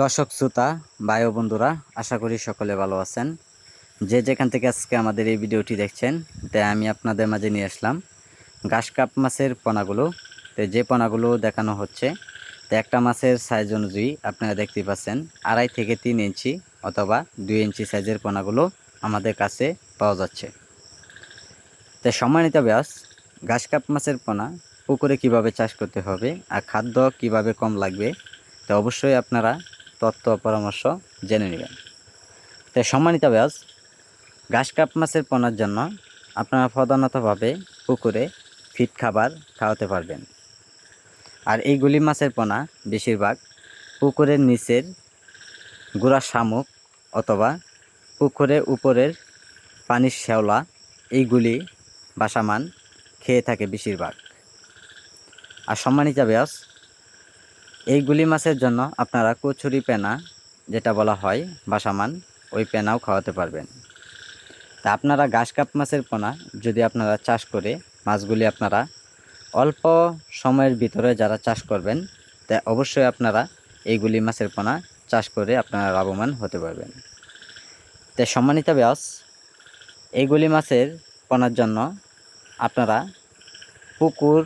দর্শক, শ্রোতা বায়ু বন্ধুরা, আশা করি সকলে ভালো আছেন। যে যেখান থেকে আজকে আমাদের এই ভিডিওটি দেখছেন তাই আমি আপনাদের মাঝে নিয়ে আসলাম ঘাস কাপ মাছের পোনাগুলো। তো যে পোনাগুলো দেখানো হচ্ছে, তো একটা মাছের সাইজ অনুযায়ী আপনারা দেখতে পাচ্ছেন, আড়াই থেকে তিন ইঞ্চি অথবা দুই ইঞ্চি সাইজের পোনাগুলো আমাদের কাছে পাওয়া যাচ্ছে। তো সম্মানিত ব্যাস ঘাস কাপ মাছের পোনা, পুকুরে কীভাবে চাষ করতে হবে আর খাদ্য কীভাবে কম লাগবে, তো অবশ্যই আপনারা ও পরামর্শ জেনে নেবেন। তাই সম্মানিত ব্যাস ঘাস কাপ মাছের পোনার জন্য আপনারা প্রধানতভাবে পুকুরে ফিট খাবার খাওয়াতে পারবেন। আর এই গুলি মাছের পোনা বেশিরভাগ পুকুরের নিচের গুড়া শামুক অথবা পুকুরের উপরের পানির শ্যাওলা এইগুলি বাসামান খেয়ে থাকে বেশিরভাগ। আর সম্মানিত ব্যাস এই গুলি মাছের জন্য আপনারা কচুরি পেনা, যেটা বলা হয় বাসামান ওই পেনাও খাওয়াতে পারবেন। তা আপনারা ঘাস কাপ মাছের পোনা, যদি আপনারা চাষ করে মাছগুলি আপনারা অল্প সময়ের ভিতরে যারা চাষ করবেন, তা অবশ্যই আপনারা এইগুলি মাছের পোনা চাষ করে আপনারা লাভবান হতে পারবেন। তাই সম্মানিত ব্যাস এইগুলি মাছের পোনার জন্য আপনারা পুকুর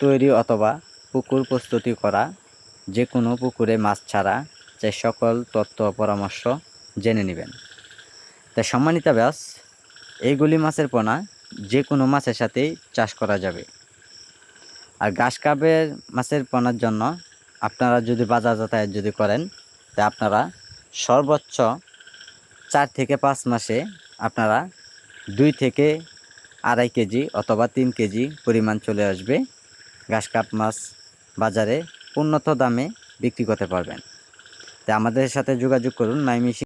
তৈরি অথবা পুকুর প্রস্তুতি করা যে কোনো পুকুরে মাছ ছাড়া যে সকল তথ্য পরামর্শ জেনে নেবেন। তাই সম্মানিত ব্যাস এইগুলি মাছের পোনা যে কোনো মাছের সাথেই চাষ করা যাবে। আর ঘাস কাপের মাছের পোনার জন্য আপনারা যদি বাজার যাতায়াত যদি করেন, তা আপনারা সর্বোচ্চ চার থেকে পাঁচ মাসে আপনারা দুই থেকে আড়াই কেজি অথবা তিন কেজি পরিমাণ চলে আসবে ঘাস কাপ মাছ বাজারে উন্নত দামে বিক্রি করতে পারবেন। তাই আমাদের সাথে যোগাযোগ করুন মাইমিশি